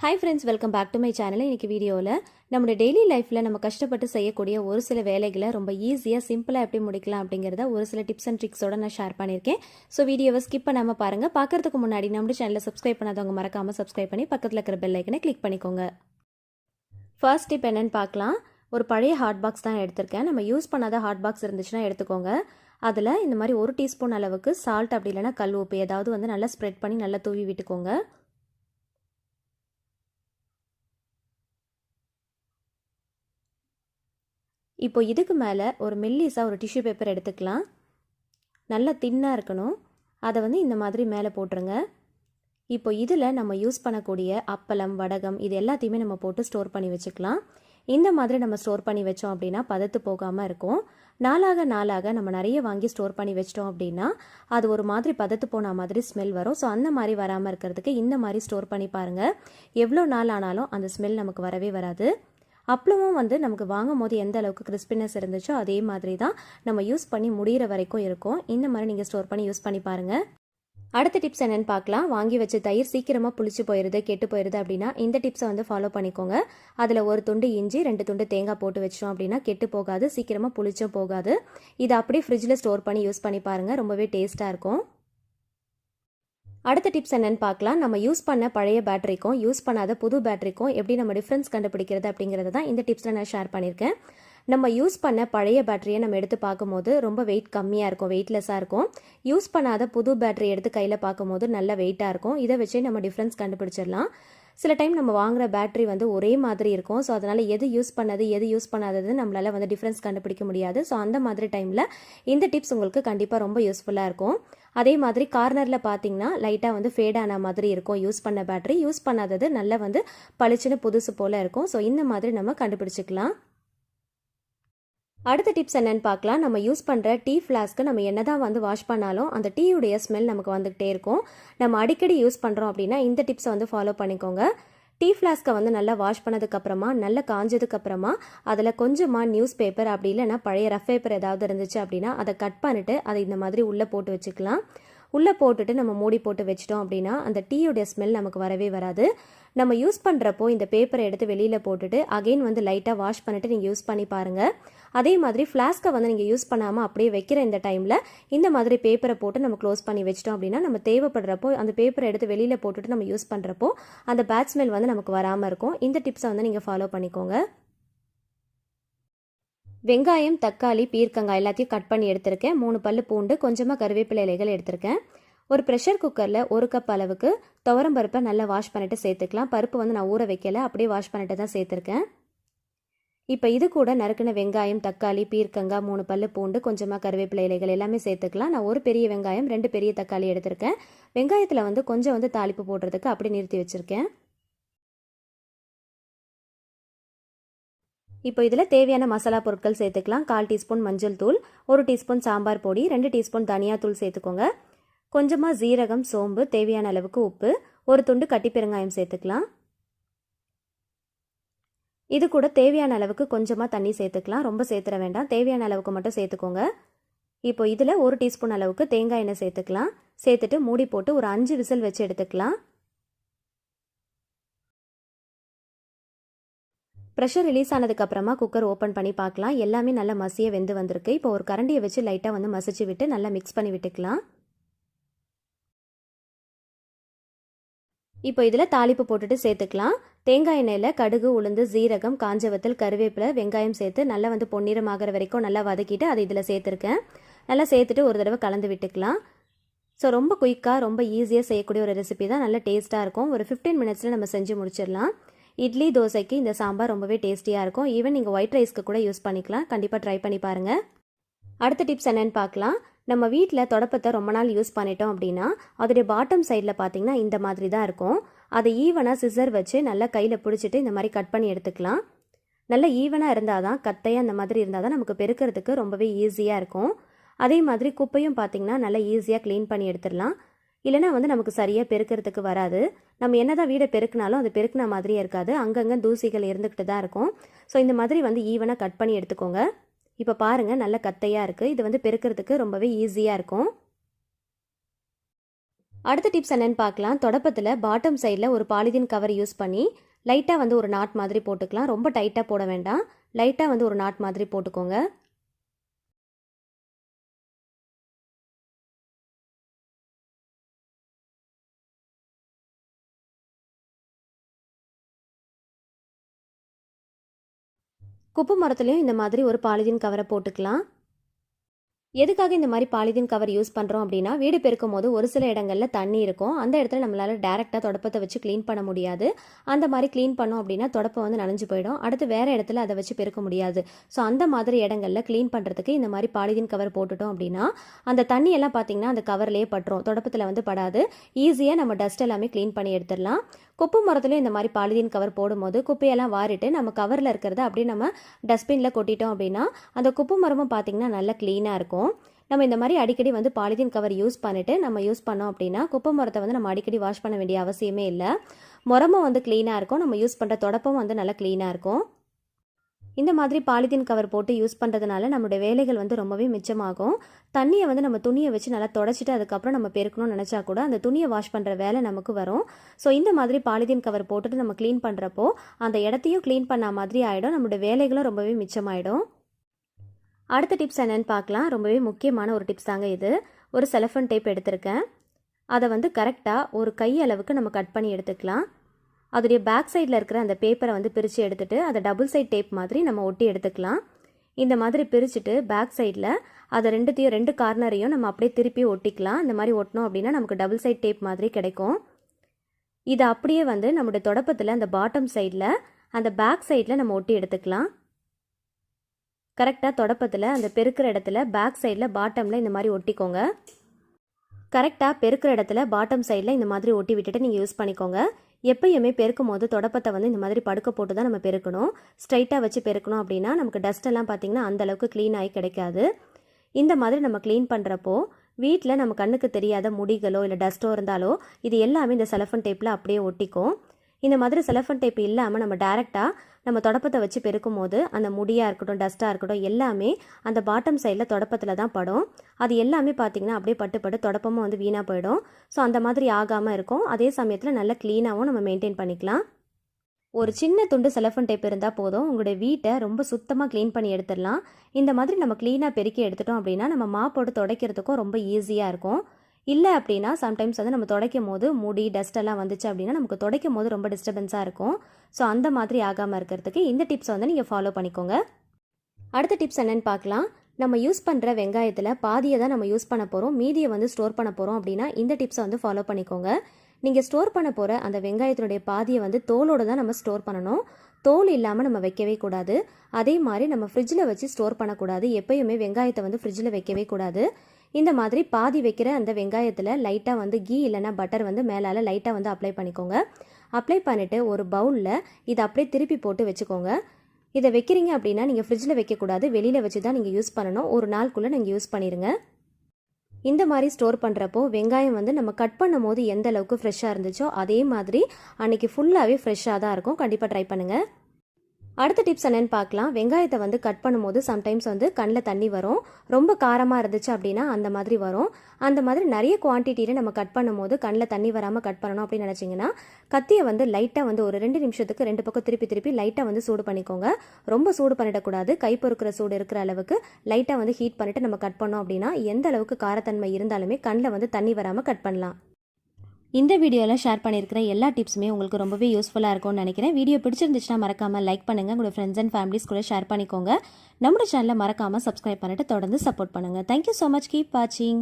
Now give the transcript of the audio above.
Hi friends welcome back to my channel இன்னைக்கு வீடியோவில் நம்மளோட டெய்லி லைஃப்பில் நம்ம கஷ்டப்பட்டு செய்யக்கூடிய ஒரு சில வேலைகளை ரொம்ப ஈஸியாக சிம்பிளாக எப்படி முடிக்கலாம் அப்படிங்கிறத ஒரு சில டிப்ஸ் அண்ட் ட்ரிக்ஸோட நான் ஷேர் பண்ணியிருக்கேன். ஸோ வீடியோவை ஸ்கிப் பண்ணாமல் பாருங்கள் பார்க்கறதுக்கு முன்னாடி நம்ம சேனலை சப்ஸ்கிரைப் பண்ணாதவங்க மறக்காமல் சப்ஸ்கிரைப் பண்ணி பக்கத்தில் இருக்கிற பெல் ஐக்கனை கிளிக் பண்ணிக்கோங்க. ஃபர்ஸ்ட் டிப் என்னென்னு பார்க்கலாம். ஒரு பழைய ஹாட் பாக்ஸ் தான் எடுத்திருக்கேன். நம்ம யூஸ் பண்ணாத ஹாட் பாக்ஸ் இருந்துச்சுன்னா எடுத்துக்கோங்க. அதில் இந்த மாதிரி ஒரு டீஸ்பூன் அளவுக்கு சால்ட் அப்படி இல்லைனா கல் உப்பு ஏதாவது வந்து நல்லா ஸ்ப்ரெட் பண்ணி நல்லா தூவி விட்டுக்கோங்க. இப்போ இதுக்கு மேலே ஒரு மெல்லிஸாக ஒரு டிஷ்யூ பேப்பர் எடுத்துக்கலாம். நல்லா தின்னாக இருக்கணும். அதை வந்து இந்த மாதிரி மேலே போட்டுருங்க. இப்போ இதில் நம்ம யூஸ் பண்ணக்கூடிய அப்பளம் வடகம் இது எல்லாத்தையுமே நம்ம போட்டு ஸ்டோர் பண்ணி வச்சுக்கலாம். இந்த மாதிரி நம்ம ஸ்டோர் பண்ணி வச்சோம் அப்படின்னா பதத்து போகாமல் இருக்கும். நாளாக நாளாக நம்ம நிறைய வாங்கி ஸ்டோர் பண்ணி வச்சிட்டோம் அப்படின்னா அது ஒரு மாதிரி பதத்து போன மாதிரி ஸ்மெல் வரும். ஸோ அந்த மாதிரி வராமல் இருக்கிறதுக்கு இந்த மாதிரி ஸ்டோர் பண்ணி பாருங்கள் எவ்வளோ நாள் ஆனாலும் அந்த ஸ்மெல் நமக்கு வரவே வராது. அப்பளமும் வந்து நமக்கு வாங்கும் போது எந்த அளவுக்கு கிறிஸ்பினஸ் இருந்துச்சோ அதே மாதிரி தான் நம்ம யூஸ் பண்ணி முடிகிற வரைக்கும் இருக்கும். இந்த மாதிரி நீங்கள் ஸ்டோர் பண்ணி யூஸ் பண்ணி பாருங்கள் அடுத்த டிப்ஸ் என்னென்னு பார்க்கலாம். வாங்கி வச்ச தயிர் சீக்கிரமாக புளிச்சு போயிடுது கெட்டு போயிடுது அப்படின்னா இந்த டிப்ஸை வந்து ஃபாலோ பண்ணிக்கோங்க. அதில் ஒரு துண்டு இஞ்சி ரெண்டு துண்டு தேங்காய் போட்டு வச்சோம் அப்படின்னா கெட்டு போகாது சீக்கிரமாக புளிச்சும் போகாது. இதை அப்படியே ஃப்ரிட்ஜில் ஸ்டோர் பண்ணி யூஸ் பண்ணி பாருங்கள் ரொம்பவே டேஸ்ட்டாக இருக்கும். அடுத்த டிப்ஸ் என்னென்னு பார்க்கலாம். நம்ம யூஸ் பண்ண பழைய பேட்டரிக்கும் யூஸ் பண்ணாத புது பேட்டரிக்கும் எப்படி நம்ம டிஃப்ரென்ஸ் கண்டுபிடிக்கிறது அப்படிங்கிறத தான் இந்த டிப்ஸில் நான் ஷேர் பண்ணியிருக்கேன். நம்ம யூஸ் பண்ண பழைய பேட்டரியை நம்ம எடுத்து பார்க்கும்போது ரொம்ப வெயிட் கம்மியாக இருக்கும் வெயிட்லெஸ்ஸாக இருக்கும். யூஸ் பண்ணாத புது பேட்டரி எடுத்து கையில் பார்க்கும்போது நல்ல வெயிட்டாக இருக்கும். இதை வச்சே நம்ம டிஃப்ரென்ஸ் கண்டுபிடிச்சிடலாம். சில டைம் நம்ம வாங்குகிற பேட்டரி வந்து ஒரே மாதிரி இருக்கும். ஸோ அதனால் எது யூஸ் பண்ணது எது யூஸ் பண்ணாதது நம்மளால் வந்து டிஃப்ரென்ஸ் கண்டுபிடிக்க முடியாது. ஸோ அந்த மாதிரி டைமில் இந்த டிப்ஸ் உங்களுக்கு கண்டிப்பாக ரொம்ப யூஸ்ஃபுல்லாக இருக்கும். அதே மாதிரி கார்னரில் பார்த்தீங்கன்னா லைட்டாக வந்து ஃபேட் ஆன மாதிரி இருக்கும். யூஸ் பண்ண பேட்டரி யூஸ் பண்ணாதது நல்லா வந்து பளிச்சுன்னு புதுசு போல் இருக்கும். ஸோ இந்த மாதிரி நம்ம கண்டுபிடிச்சிக்கலாம். அடுத்த டிப்ஸ் என்னன்னு பார்க்கலாம். நம்ம யூஸ் பண்ணுற டீ ஃப்ளாஸ்க்கு நம்ம என்ன தான் வந்து வாஷ் பண்ணாலும் அந்த டீயுடைய ஸ்மெல் நமக்கு வந்துக்கிட்டே இருக்கும். நம்ம அடிக்கடி யூஸ் பண்ணுறோம் அப்படின்னா இந்த டிப்ஸை வந்து ஃபாலோ பண்ணிக்கோங்க. டீ ஃப்ளாஸ்க்கை வந்து நல்லா வாஷ் பண்ணதுக்கப்புறமா நல்லா காஞ்சதுக்கப்புறமா அதில் கொஞ்சமாக நியூஸ் பேப்பர் அப்படி இல்லைன்னா பழைய ரஃப் பேப்பர் ஏதாவது இருந்துச்சு அப்படின்னா அதை கட் பண்ணிவிட்டு அதை இந்த மாதிரி உள்ளே போட்டு வச்சுக்கலாம். உள்ளே போட்டுட்டு நம்ம மூடி போட்டு வச்சிட்டோம் அப்படின்னா அந்த டீயோடைய ஸ்மெல் நமக்கு வரவே வராது. நம்ம யூஸ் பண்ணுறப்போ இந்த பேப்பரை எடுத்து வெளியில் போட்டுட்டு அகைன் வந்து லைட்டாக வாஷ் பண்ணிவிட்டு நீங்கள் யூஸ் பண்ணி பாருங்கள் அதே மாதிரி ஃப்ளாஸ்க்கை வந்து நீங்கள் யூஸ் பண்ணாமல் அப்படியே வைக்கிற இந்த டைமில் இந்த மாதிரி பேப்பரை போட்டு நம்ம க்ளோஸ் பண்ணி வச்சிட்டோம் அப்படின்னா நம்ம தேவைப்படுறப்போ அந்த பேப்பரை எடுத்து வெளியில் போட்டுட்டு நம்ம யூஸ் பண்ணுறப்போ அந்த பேட் ஸ்மெல் வந்து நமக்கு வராமல் இருக்கும். இந்த டிப்ஸை வந்து நீங்கள் ஃபாலோ பண்ணிக்கோங்க. வெங்காயம் தக்காளி பீர்க்கங்காய் எல்லாத்தையும் கட் பண்ணி எடுத்திருக்கேன். மூணு பல்லு பூண்டு கொஞ்சமாக கருவேப்பிலை இலைகள் எடுத்திருக்கேன். ஒரு ப்ரெஷர் குக்கரில் ஒரு கப் அளவுக்கு துவரம் பருப்பை நல்லா வாஷ் பண்ணிட்டு சேர்த்துக்கலாம். பருப்பு வந்து நான் ஊற வைக்கல அப்படியே வாஷ் பண்ணிட்டு தான் சேர்த்துருக்கேன். இப்போ இது கூட நறுக்கின வெங்காயம் தக்காளி பீர்க்கங்காய் மூணு பல்லு பூண்டு கொஞ்சமாக கருவேப்பிலை இலைகள் எல்லாமே சேர்த்துக்கலாம். நான் ஒரு பெரிய வெங்காயம் ரெண்டு பெரிய தக்காளி எடுத்திருக்கேன். வெங்காயத்தில் வந்து கொஞ்சம் வந்து தாளிப்பு போடுறதுக்கு அப்படி நிறுத்தி வச்சுருக்கேன். இப்போ இதில் தேவையான மசாலா பொருட்கள் சேர்த்துக்கலாம். கால் டீஸ்பூன் மஞ்சள் தூள் ஒரு டீஸ்பூன் சாம்பார் பொடி ரெண்டு டீஸ்பூன் தனியாத்தூள் சேர்த்துக்கோங்க. கொஞ்சமாக ஜீரகம் சோம்பு தேவையான அளவுக்கு உப்பு ஒரு துண்டு கட்டி பெருங்காயம் சேர்த்துக்கலாம். இது கூட தேவையான அளவுக்கு கொஞ்சமாக தண்ணி சேர்த்துக்கலாம். ரொம்ப சேர்த்துற வேண்டாம். தேவையான அளவுக்கு மட்டும் சேர்த்துக்கோங்க. இப்போ இதில் ஒரு டீஸ்பூன் அளவுக்கு தேங்காய் எண்ணெய் சேர்த்துக்கலாம். சேர்த்துட்டு மூடி போட்டு ஒரு அஞ்சு விசில் வச்சு எடுத்துக்கலாம். ப்ரெஷர் ரிலீஸ் ஆனதுக்கப்புறமா குக்கர் ஓப்பன் பண்ணி பார்க்கலாம். எல்லாமே நல்லா மசிய வெந்து வந்திருக்கு. இப்போ ஒரு கரண்டியை வச்சு லைட்டாக வந்து மசிச்சு விட்டு நல்லா மிக்ஸ் பண்ணி விட்டுக்கலாம். இப்போ இதில் தாளிப்பு போட்டுட்டு சேர்த்துக்கலாம். தேங்காய் எண்ணெயில் கடுகு உளுந்து ஜீரகம் காஞ்சவத்தல் கருவேப்பிலை வெங்காயம் சேர்த்து நல்லா வந்து பொன்னிறமாகிற வரைக்கும் நல்லா வதக்கிட்டு அதை இதில் சேர்த்துருக்கேன். நல்லா சேர்த்துட்டு ஒரு தடவை கலந்து விட்டுக்கலாம். ஸோ ரொம்ப குயிக்காக ரொம்ப ஈஸியாக செய்யக்கூடிய ஒரு ரெசிபி தான். நல்ல டேஸ்ட்டாக இருக்கும். ஒரு ஃபிஃப்டீன் மினிட்ஸில் நம்ம செஞ்சு முடிச்சிடலாம். இட்லி தோசைக்கு இந்த சாம்பார் ரொம்பவே டேஸ்டியாக இருக்கும். ஈவன் நீங்கள் ஒயிட் ரைஸ்க்கு கூட யூஸ் பண்ணிக்கலாம். கண்டிப்பாக ட்ரை பண்ணி பாருங்கள் அடுத்த டிப்ஸ் என்னென்னு பார்க்கலாம். நம்ம வீட்டில் தொடப்பத்தை ரொம்ப நாள் யூஸ் பண்ணிட்டோம் அப்படின்னா அதோடைய பாட்டம் சைடில் பார்த்தீங்கன்னா இந்த மாதிரி தான் இருக்கும். அதை ஈவனாக சிசர் வச்சு நல்லா கையில் பிடிச்சிட்டு இந்த மாதிரி கட் பண்ணி எடுத்துக்கலாம். நல்லா ஈவனாக இருந்தால் தான் கத்தையாக அந்த மாதிரி இருந்தால் தான் நமக்கு பெருக்கிறதுக்கு ரொம்பவே ஈஸியாக இருக்கும். அதே மாதிரி குப்பையும் பார்த்தீங்கன்னா நல்லா ஈஸியாக க்ளீன் பண்ணி எடுத்துடலாம். இல்லைனா வந்து நமக்கு சரியாக பெருக்கிறதுக்கு வராது. நம்ம என்னதான் வீடை பெருக்கினாலும் அது பெருக்கின மாதிரியே இருக்காது. அங்கங்கே தூசிகள் இருந்துக்கிட்டு தான் இருக்கும். ஸோ இந்த மாதிரி வந்து ஈவனாக கட் பண்ணி எடுத்துக்கோங்க. இப்போ பாருங்கள் நல்ல கத்தையாக இருக்குது இது வந்து பெருக்கிறதுக்கு ரொம்பவே ஈஸியாக இருக்கும். அடுத்த டிப்ஸ் என்னென்னு பார்க்கலாம். தொடப்பத்தில் பாட்டம் சைடில் ஒரு பாலிதீன் கவர் யூஸ் பண்ணி லைட்டாக வந்து ஒரு நாட் மாதிரி போட்டுக்கலாம். ரொம்ப டைட்டாக போட வேண்டாம். லைட்டாக வந்து ஒரு நாட் மாதிரி போட்டுக்கோங்க. குப்பை மரத்துலேயும் இந்த மாதிரி ஒரு பாலிதீன் கவரை போட்டுக்கலாம். எதுக்காக இந்த மாதிரி பாலிதீன் கவர் யூஸ் பண்ணுறோம் அப்படின்னா வீடு பெருக்கும் போது ஒரு சில இடங்களில் தண்ணி இருக்கும். அந்த இடத்துல நம்மளால் டேரெக்டாக தொடப்பத்தை வச்சு க்ளீன் பண்ண முடியாது. அந்த மாதிரி க்ளீன் பண்ணோம் அப்படின்னா தொடப்பம் வந்து நனைஞ்சு போயிடும். அடுத்து வேறு இடத்துல அதை வச்சு பெருக்க முடியாது. ஸோ அந்த மாதிரி இடங்களில் க்ளீன் பண்ணுறதுக்கு இந்த மாதிரி பாலிதீன் கவர் போட்டுட்டோம் அப்படின்னா அந்த தண்ணியெல்லாம் பார்த்திங்கன்னா பார்த்தீங்கன்னா அந்த கவர்லேயே பட்டுரும். தொடப்பத்தில் வந்து படாது. ஈஸியாக நம்ம டஸ்ட் எல்லாமே க்ளீன் பண்ணி எடுத்துடலாம். குப்பை மரத்துலையும் இந்த மாதிரி பாலிதீன் கவர் போடும்போது குப்பையெல்லாம் வாரிட்டு நம்ம கவரில் இருக்கிறத அப்படியே நம்ம டஸ்ட்பினில் கொட்டிட்டோம் அப்படின்னா அந்த குப்பை மரமும் பார்த்திங்கன்னா நல்லா க்ளீனாக இருக்கும். நம்ம இந்த மாதிரி அடிக்கடி வந்து பாலிதீன் கவர் யூஸ் பண்ணிவிட்டு நம்ம யூஸ் பண்ணோம் அப்படின்னா குப்பை மரத்தை வந்து நம்ம அடிக்கடி வாஷ் பண்ண வேண்டிய அவசியமே இல்லை. முரமும் வந்து க்ளீனாக இருக்கும். நம்ம யூஸ் பண்ணுற தொடப்பும் வந்து நல்லா க்ளீனாக இருக்கும். இந்த மாதிரி பாலிதீன் கவர் போட்டு யூஸ் பண்ணுறதுனால நம்மளுடைய வேலைகள் வந்து ரொம்பவே மிச்சமாகும். தண்ணியை வந்து நம்ம துணியை வச்சு நல்லா தொடச்சிட்டு அதுக்கப்புறம் நம்ம பெருக்கணும்னு நினச்சா கூட அந்த துணியை வாஷ் பண்ணுற வேலை நமக்கு வரும். ஸோ இந்த மாதிரி பாலிதீன் கவர் போட்டுட்டு நம்ம க்ளீன் பண்ணுறப்போ அந்த இடத்தையும் க்ளீன் பண்ண மாதிரி ஆகிடும் நம்மளுடைய வேலைகளும் ரொம்பவே மிச்சமாயிடும். அடுத்த டிப்ஸ் என்னென்னு பார்க்கலாம். ரொம்பவே முக்கியமான ஒரு டிப்ஸ் தாங்க இது. ஒரு செலஃபன் டேப் எடுத்திருக்கேன். அதை வந்து கரெக்டாக ஒரு கை அளவுக்கு நம்ம கட் பண்ணி எடுத்துக்கலாம். அதோடைய பேக் சைடில் இருக்கிற அந்த பேப்பரை வந்து பிரித்து எடுத்துகிட்டு அதை டபுள் சைட் டேப் மாதிரி நம்ம ஒட்டி எடுத்துக்கலாம். இந்த மாதிரி பிரிச்சுட்டு பேக் சைடில் அதை ரெண்டுத்தையும் ரெண்டு கார்னரையும் நம்ம அப்படியே திருப்பி ஒட்டிக்கலாம். இந்த மாதிரி ஒட்டினோம் அப்படின்னா நமக்கு டபுள் சைட் டேப் மாதிரி கிடைக்கும். இதை அப்படியே வந்து நம்மளுடைய தொடப்பத்தில் அந்த பாட்டம் சைடில் அந்த பேக் சைடில் நம்ம ஒட்டி எடுத்துக்கலாம். கரெக்டாக தொடப்பத்தில் அந்த பெருக்கிற இடத்துல பேக் சைடில் பாட்டமில் இந்த மாதிரி ஒட்டிக்கோங்க. கரெக்டாக பெருக்கிற இடத்துல பாட்டம் சைடில் இந்த மாதிரி ஒட்டி விட்டுட்டு நீங்கள் யூஸ் பண்ணிக்கோங்க. எப்பயுமே பெருக்கும் போது தொடப்பத்தை வந்து இந்த மாதிரி படுக்க போட்டு தான் நம்ம பெருக்கணும். ஸ்ட்ரைட்டாக வச்சு பெருக்கணும் அப்படின்னா நமக்கு டஸ்ட்டெல்லாம் பார்த்திங்கன்னா அந்தளவுக்கு க்ளீன் ஆகி கிடைக்காது. இந்த மாதிரி நம்ம க்ளீன் பண்ணுறப்போ வீட்டில் நம்ம கண்ணுக்கு தெரியாத முடிகளோ இல்லை டஸ்ட்டோ இருந்தாலோ இது எல்லாமே இந்த செலஃபன் டேப்பில் அப்படியே ஒட்டிக்கும். இந்த மாதிரி செலஃபன் டேப் இல்லாமல் நம்ம டேரெக்டாக நம்ம தொடப்பத்தை வச்சு பெருக்கும் போது அந்த முடியாக இருக்கட்டும் டஸ்ட்டாக இருக்கட்டும் எல்லாமே அந்த பாட்டம் சைடில் தொடப்பத்தில் தான் படும். அது எல்லாமே பார்த்திங்கன்னா அப்படியே பட்டு பட்டு தொடப்பமும் வந்து வீணாக போயிடும். ஸோ அந்த மாதிரி ஆகாமல் இருக்கும். அதே சமயத்தில் நல்லா க்ளீனாகவும் நம்ம மெயின்டைன் பண்ணிக்கலாம். ஒரு சின்ன துண்டு செலஃபன் டேப் இருந்தால் போதும். உங்களுடைய வீட்டை ரொம்ப சுத்தமாக க்ளீன் பண்ணி எடுத்துடலாம். இந்த மாதிரி நம்ம க்ளீனாக பெருக்கி எடுத்துட்டோம் அப்படின்னா நம்ம மாப்போடு துடைக்கிறதுக்கும் ரொம்ப ஈஸியாக இருக்கும். இல்லை அப்படின்னா சம்டைம்ஸ் வந்து நம்ம துடைக்கும் போது முடி டஸ்ட் எல்லாம் வந்துச்சு அப்படின்னா நமக்கு துடைக்கும் போது ரொம்ப டிஸ்டர்பன்ஸாக இருக்கும். ஸோ அந்த மாதிரி ஆகாமல் இருக்கிறதுக்கு இந்த டிப்ஸை வந்து நீங்கள் ஃபாலோ பண்ணிக்கோங்க. அடுத்த டிப்ஸ் என்னென்னு பார்க்கலாம். நம்ம யூஸ் பண்ணுற வெங்காயத்தில் பாதியை தான் நம்ம யூஸ் பண்ண போகிறோம் மீதியை வந்து ஸ்டோர் பண்ண போகிறோம் அப்படின்னா இந்த டிப்ஸை வந்து ஃபாலோ பண்ணிக்கோங்க. நீங்கள் ஸ்டோர் பண்ண போகிற அந்த வெங்காயத்தினுடைய பாதியை வந்து தோலோடு தான் நம்ம ஸ்டோர் பண்ணணும். தோல் இல்லாமல் நம்ம வைக்கவே கூடாது. அதே மாதிரி நம்ம ஃப்ரிட்ஜில் வச்சு ஸ்டோர் பண்ணக்கூடாது. எப்பயுமே வெங்காயத்தை வந்து ஃப்ரிட்ஜில் வைக்கவே கூடாது. இந்த மாதிரி பாதி வைக்கிற அந்த வெங்காயத்தில் லைட்டாக வந்து கீ இல்லைனா பட்டர் வந்து மேலால் லைட்டாக வந்து அப்ளை பண்ணிக்கோங்க. அப்ளை பண்ணிவிட்டு ஒரு பவுலில் இதை அப்படியே திருப்பி போட்டு வச்சுக்கோங்க. இதை வைக்கிறீங்க அப்படின்னா நீங்கள் ஃப்ரிட்ஜில் வைக்கக்கூடாது வெளியில் வச்சு தான் நீங்கள் யூஸ் பண்ணணும். ஒரு நாளுக்குள்ளே நீங்கள் யூஸ் பண்ணிடுங்க இந்த மாதிரி ஸ்டோர் பண்ணுறப்போ வெங்காயம் வந்து நம்ம கட் பண்ணும் போது எந்த அளவுக்கு ஃப்ரெஷ்ஷாக இருந்துச்சோ அதே மாதிரி அன்றைக்கி ஃபுல்லாகவே ஃப்ரெஷ்ஷாக தான் இருக்கும். கண்டிப்பாக ட்ரை பண்ணுங்கள் அடுத்த டிப்ஸ் என்னென்னு பார்க்கலாம். வெங்காயத்தை வந்து கட் பண்ணும்போது சம்டைம்ஸ் வந்து கண்ணில் தண்ணி வரும். ரொம்ப காரமாக இருந்துச்சு அப்படின்னா அந்த மாதிரி வரும். அந்த மாதிரி நிறைய குவான்டிட்டியில் நம்ம கட் பண்ணும்போது கண்ணில் தண்ணி வராமல் கட் பண்ணணும் அப்படின்னு நினச்சிங்கன்னா கத்தியை வந்து லைட்டாக வந்து ஒரு ரெண்டு நிமிஷத்துக்கு ரெண்டு பக்கம் திருப்பி திருப்பி லைட்டாக வந்து சூடு பண்ணிக்கோங்க. ரொம்ப சூடு பண்ணிடக்கூடாது. கை பொறுக்கிற சூடு இருக்கிற அளவுக்கு லைட்டாக வந்து ஹீட் பண்ணிவிட்டு நம்ம கட் பண்ணோம் அப்படின்னா எந்த அளவுக்கு காரத்தன்மை இருந்தாலுமே கண்ணில் வந்து தண்ணி வராமல் கட் பண்ணலாம். இந்த வீடியோவில் ஷேர் பண்ணியிருக்கிற எல்லா டிப்ஸுமே உங்களுக்கு ரொம்பவே யூஸ்ஃபுல்லாக இருக்கும்னு நினைக்கிறேன். வீடியோ பிடிச்சிருந்துச்சுன்னா மறக்காமல் லைக் பண்ணுங்கள் உங்களோட ஃப்ரெண்ட்ஸ் அண்ட் ஃபேமிலிஸ் கூட ஷேர் பண்ணிக்கோங்க. நம்மளோட சேனலை மறக்காமல் சப்ஸ்கிரைப் பண்ணிட்டு தொடர்ந்து சப்போர்ட் பண்ணுங்கள் தேங்க்யூ ஸோ மச் கீப் வாட்சிங்